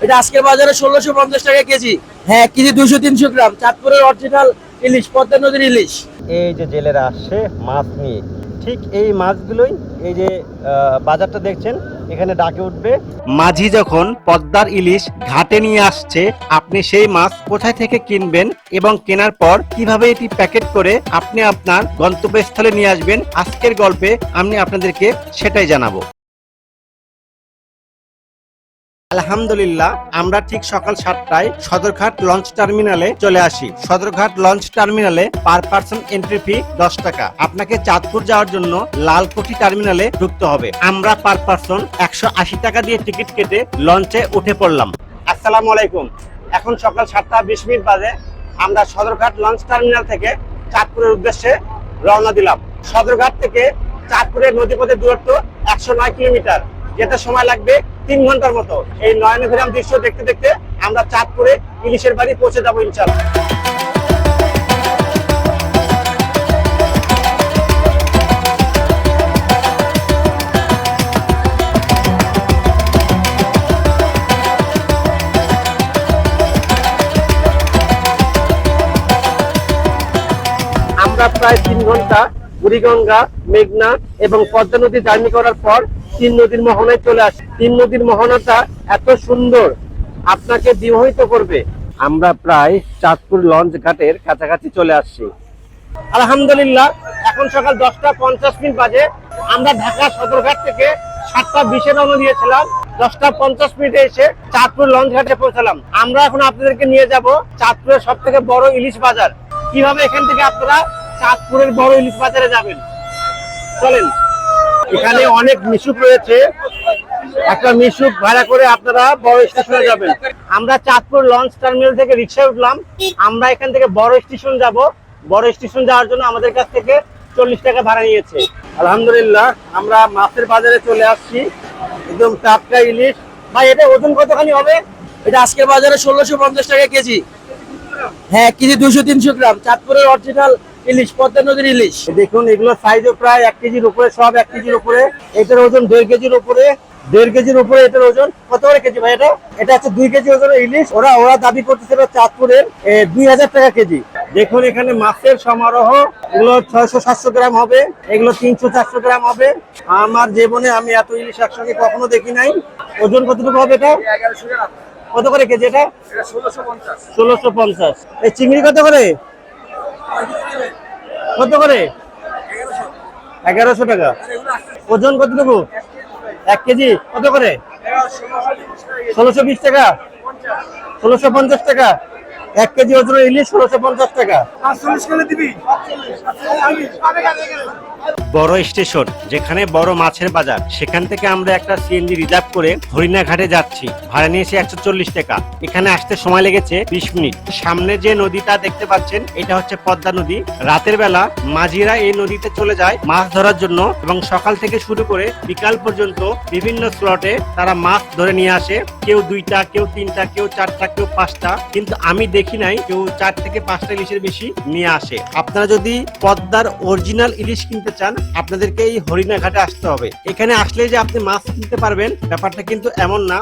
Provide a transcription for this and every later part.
এটা আজকের বাজারে ষোলোশো পঞ্চাশ টাকা কেজি। হ্যাঁ কেজি দুশো তিনশো গ্রাম। চাঁদপুরের অরিজিনাল ইলিশ পদ্মা নদীর ইলিশ। এই যে জেলেরা আসছে মাছ নিয়ে। ঠিক এই মাছগুলোই এই যে আহ, বাজারটা দেখছেন এখানে ডাকে উঠবে। মাঝি যখন পদ্মার ইলিশ ঘাটে নিয়ে আসছে আপনি সেই মাছ কোথায় থেকে কিনবেন এবং কেনার পর কীভাবে এটি প্যাকেট করে আপনি আপনার গন্তব্যস্থলে নিয়ে আসবেন আজকের গল্পে আমি আপনাদেরকে সেটাই জানাব। আলহামদুলিল্লাহ, আমরা ঠিক সকাল সাতটায় সদরঘাট লঞ্চ টার্মিনালে চলে আসি। সদরঘাট লঞ্চ টার্মিনালে পার পার্সন এন্ট্রি ফি দশ টাকা। আপনাকে চাঁদপুর যাওয়ার জন্য লালকুঠি টার্মিনালে ঢুকতে হবে। আমরা পার পার্সন একশো আশি টাকা দিয়ে টিকিট কেটে লঞ্চে উঠে পড়লাম। আসসালামু আলাইকুম। এখন সকাল সাতটা বিশ মিনিট বাজে। আমরা সদরঘাট লঞ্চ টার্মিনাল থেকে চাঁদপুরের উদ্দেশ্যে রওনা দিলাম। সদরঘাট থেকে চাঁদপুরের নদীপথের দূরত্ব একশো নয় কিলোমিটার। যেতে সময় লাগবে তিন ঘণ্টার মতো। এই নয়নভিরাম দৃশ্য দেখতে দেখতে আমরা চাঁদপুরে ইলিশের বাড়ি পৌঁছে যাব ইনশাল্লাহ আমরা প্রায় তিন ঘণ্টা বুড়িগঙ্গা, মেঘনা এবং পদ্মা নদী জার্নি করার পর তিন নদীর মোহনায় চলে আসি। তিন নদীর মোহনাটা এত সুন্দর, আপনাকে বিমোহিত করবে। আমরা প্রায় চাঁদপুর লঞ্চ ঘাটের কাছাকাছি চলে আসছি। আলহামদুলিল্লাহ, এখন সকাল দশটা পঞ্চাশ মিনিট বাজে। আমরা ঢাকা সদরঘাট থেকে সাতটা বিশে রওনা দিয়েছিলাম। দশটা পঞ্চাশ মিনিটে এসে চাঁদপুর লঞ্চ ঘাটে পৌঁছালাম। আমরা এখন আপনাদেরকে নিয়ে যাব চাঁদপুরের সব থেকে বড় ইলিশ বাজার। কীভাবে এখান থেকে আপনারা চাঁদপুরের বড় ইলিশ বাজারে যাবেন। চলেন। এখানে অনেক মিশুক রয়েছে। একটা মিশুক ভাড়া করে আপনারা বড় স্টেশনে যাবেন। আমরা চাঁদপুর লঞ্চ টার্মিনাল থেকে রিক্সায় উঠলাম। আমরা এখান থেকে বড় স্টেশন যাব। বড় স্টেশন যাওয়ার জন্য আমাদের কাছ থেকে চল্লিশ টাকা ভাড়া নিয়েছে। আলহামদুলিল্লাহ, আমরা মাছের বাজারে চলে আসছি। একদম টাটকা ইলিশ। ভাই, এটা ওজন কতখানি হবে? এটা আজকের বাজারে ষোলোশো পঞ্চাশ টাকা কেজি। হ্যাঁ কেজি দুশো তিনশো গ্রাম। চাঁদপুরের অরিজিনাল ইলিশ, পদ্মা নদীর ইলিশ। দেখুন, এগুলো সাইজও প্রায় এক কেজির উপরে, সব এক কেজির উপরে। এটার ওজন দেড় কেজির উপরে, দেড় কেজির উপরে এটার ওজন। কত করে কেজি ভাই এটা? এটা হচ্ছে দুই কেজি ওজনের ইলিশ। ওরা ওরা দাবি করতেছিল চাঁদপুরের দুই হাজার টাকা কেজি। দেখুন, এখানে মাছের সমারোহ, এগুলো ছয়শো সাতশো গ্রাম হবে, এগুলো তিনশো চারশো গ্রাম হবে। আমার জীবনে আমি এত ইলিশ একসঙ্গে কখনো দেখি নাই। ওজন কতটুকু হবে এটা? কত করে কেজি এটা? ষোলোশো পঞ্চাশ। এই চিংড়ি কত করে? কত করে? এগারোশো টাকা। ওজন কতটুকু? এক কেজি, কত করে? ষোলোশো বিশ টাকা। ষোলোশো পঞ্চাশ টাকা। এক কেজি ওজন ইলিশ ষোলোশো পঞ্চাশ টাকা। বড় স্টেশন, যেখানে বড় মাছের বাজার। সেখান থেকে আমরা একটা সিএনজি রিজার্ভ করে হরিণা ঘাটে যাচ্ছি। ভাড়া নিয়েছি একশো চল্লিশ টাকা। এখানে আসতে সময় লেগেছে বিশ মিনিট। সামনে যে নদীটা দেখতে পাচ্ছেন, এটা হচ্ছে পদ্মা নদী। রাতের বেলা মাঝিরা এই নদীতে চলে যায় মাছ ধরার জন্য এবং সকাল থেকে শুরু করে বিকাল পর্যন্ত বিভিন্ন স্লটে তারা মাছ ধরে নিয়ে আসে। কেউ দুইটা, কেউ তিনটা, কেউ চারটা, কেউ পাঁচটা। কিন্তু আমি দেখি নাই, কেউ চার থেকে পাঁচটা ইলিশের বেশি নিয়ে আসে। আপনারা যদি পদ্মার অরিজিনাল ইলিশ কিনতে চান, আপনাদেরকে এই হরিণা ঘাটে আসতে হবে। এখানে আসলে যে আপনি মাছ কিনতে পারবেন, ব্যাপারটা কিন্তু এমন না।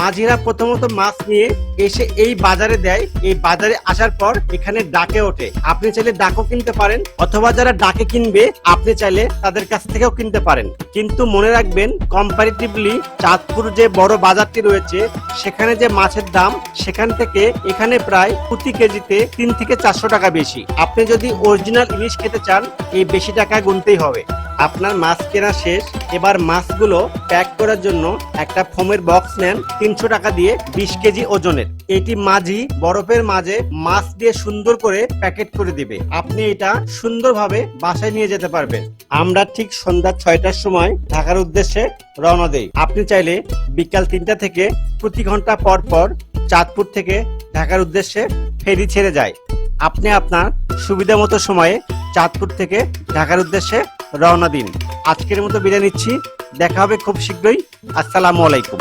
মাঝিরা প্রথমত মাছ নিয়ে এসে এই বাজারে দেয়। এই বাজারে আসার পর এখানে ডাকে ওঠে। আপনি চাইলে ডাকও কিনতে পারেন, অথবা যারা ডাকে কিনবে, আপনি চাইলে তাদের কাছ থেকেও কিনতে পারেন। কিন্তু মনে রাখবেন কম্পারিটিভলি চাঁদপুর যে বড় বাজারটি রয়েছে, সেখানে যে মাছের দাম, সেখান থেকে এখানে প্রায় প্রতি কেজিতে তিন থেকে চারশো টাকা বেশি। আপনি যদি অরিজিনাল ইলিশ খেতে চান, এই বেশি টাকা গুনতেই হবে। আপনার মাছ কেনা শেষ, এবার মাছগুলো প্যাক করার জন্য একটা ফোমের বক্স নেন তিনশো টাকা দিয়ে বিশ কেজি ওজনের। এটি মাঝি বরফের মাঝে মাছ দিয়ে সুন্দর করে প্যাকেট করে দিবে। আপনি এটা সুন্দরভাবে বাসায় নিয়ে যেতে পারবেন। আমরা ঠিক সন্ধ্যা ছয়টার সময় ঢাকার উদ্দেশ্যে রওনা দেই। আপনি চাইলে বিকাল তিনটা থেকে প্রতি ঘণ্টা পর পর চাঁদপুর থেকে ঢাকার উদ্দেশ্যে ফেরি ছেড়ে যায়। আপনি আপনার সুবিধা মতো সময়ে চাঁদপুর থেকে ঢাকার উদ্দেশ্যে রওনা দিন। আজকের মতো বিদায় নিচ্ছি। দেখা হবে খুব শীঘ্রই। আসসালামু আলাইকুম।